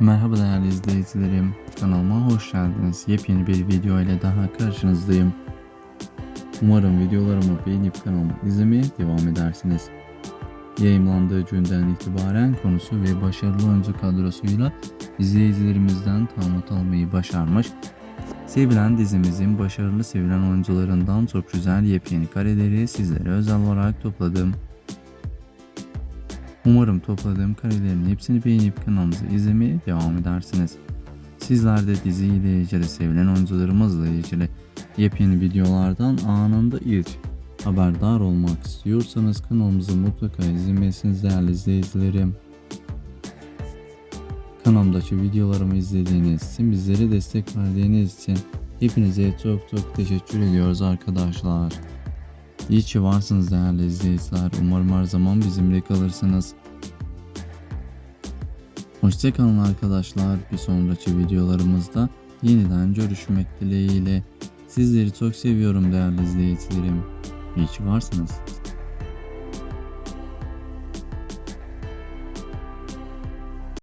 Merhaba değerli izleyicilerim. Kanalıma hoş geldiniz. Yepyeni bir video ile daha karşınızdayım. Umarım videolarımı beğenip kanalımı izlemeye devam edersiniz. Yayınlandığı günden itibaren konusu ve başarılı oyuncu kadrosuyla izleyicilerimizden tanıt almayı başarmış. Sevilen dizimizin başarılı sevilen oyuncularından çok güzel yepyeni kareleri sizlere özel olarak topladım. Umarım topladığım karelerin hepsini beğenip kanalımızı izlemeye devam edersiniz. Sizler de dizi ile ilgili sevilen oyuncularımızla ilgili yepyeni videolardan anında ilk haberdar olmak istiyorsanız kanalımızı mutlaka izlemesiniz değerli izleyicilerim. Kanalımdaki videolarımı izlediğiniz için bizlere destek verdiğiniz için hepinize çok çok teşekkür ediyoruz arkadaşlar. İyi ki varsınız değerli izleyiciler. Umarım her zaman bizimle kalırsınız. Hoşçakalın arkadaşlar. Bir sonraki videolarımızda yeniden görüşmek dileğiyle. Sizleri çok seviyorum değerli izleyicilerim. İyi ki varsınız.